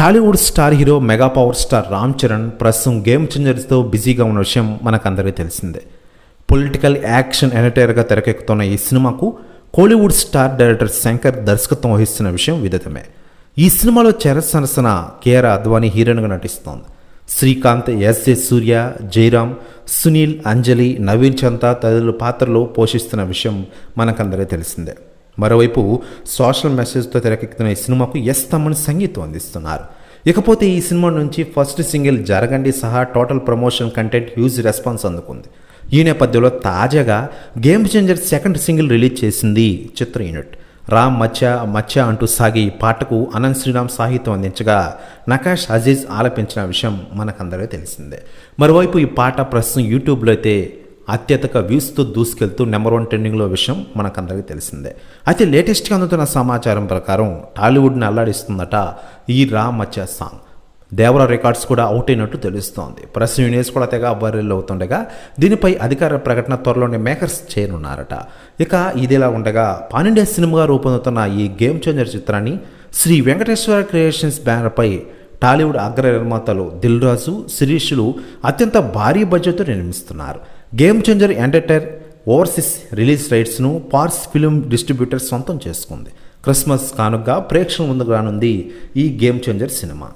Tollywood star hero mega power star Ram Charan ప్రస్తుతం game చేంజర్స్తో బిజీగా ఉన్న విషయం మనకందరికీ తెలిసిందే. పొలిటికల్ యాక్షన్ ఎంటర్టైనర్గా తెరకెక్కుతున్న ఈ సినిమాకు కోలీవుడ్ స్టార్ డైరెక్టర్ శంకర్ దర్శకత్వం వహిస్తున్న విషయం విదితమే. ఈ సినిమాలో చరస్ సరసన కేఆర్ అద్వానీ హీరోయిన్గా నటిస్తోంది. శ్రీకాంత్ ఎస్ ఏ సూర్య జయరామ్ సునీల్ అంజలి నవీన్ చంత తదితరుల పాత్రలు పోషిస్తున్న విషయం మనకందరికీ తెలిసిందే. మరోవైపు సోషల్ మెసేజ్తో తెరకెక్కుతున్న ఈ సినిమాకు ఎస్ తమ్మని సంగీతం అందిస్తున్నారు. ఇకపోతే ఈ సినిమా నుంచి ఫస్ట్ సింగిల్ జరగండి సహా total promotion content huge response అందుకుంది. ఈ నేపథ్యంలో తాజాగా game changer second single release చేసింది చిత్ర యూనిట్. రామ్ మచ్చ మచ్చ అంటూ సాగి ఈ పాటకు అనంత్ శ్రీరామ్ సాహిత్యం అందించగా నకాష్ అజీజ్ ఆలపించిన విషయం మనకందరికీ తెలిసిందే. మరోవైపు ఈ పాట ప్రస్తుతం యూట్యూబ్లో అయితే అత్యధిక వ్యూస్తో దూసుకెళ్తూ నెంబర్ వన్ ట్రెండింగ్లో విషయం మనకందరికీ తెలిసిందే. అయితే లేటెస్ట్గా అందుతున్న సమాచారం ప్రకారం టాలీవుడ్ని అల్లాడిస్తుందట ఈ రామచ్చ సాంగ్. దేవర రికార్డ్స్ కూడా అవుట్ అయినట్టు తెలుస్తోంది. ప్రెస్ యూనియన్స్ కూడా తెగ వైరల్ అవుతుండగా దీనిపై అధికార ప్రకటన త్వరలోనే మేకర్స్ చేయనున్నారట. ఇక ఇదిలా ఉండగా పానిండియా సినిమాగా రూపొందుతున్న ఈ గేమ్ చేంజర్ చిత్రాన్ని శ్రీ వెంకటేశ్వర క్రియేషన్స్ బ్యానర్పై టాలీవుడ్ అగ్ర నిర్మాతలు దిల్ రాజు శిరీషులు అత్యంత భారీ బడ్జెట్తో నిర్మిస్తున్నారు. గేమ్ చేంజర్ ఎంటర్టైర్ ఓవర్సీస్ రిలీజ్ రైట్స్ను పార్స్ ఫిలిం డిస్ట్రిబ్యూటర్ సొంతం చేసుకుంది. క్రిస్మస్ కానుగ్గా ప్రేక్షకుల ముందుకు రానుంది ఈ గేమ్ చేంజర్ సినిమా.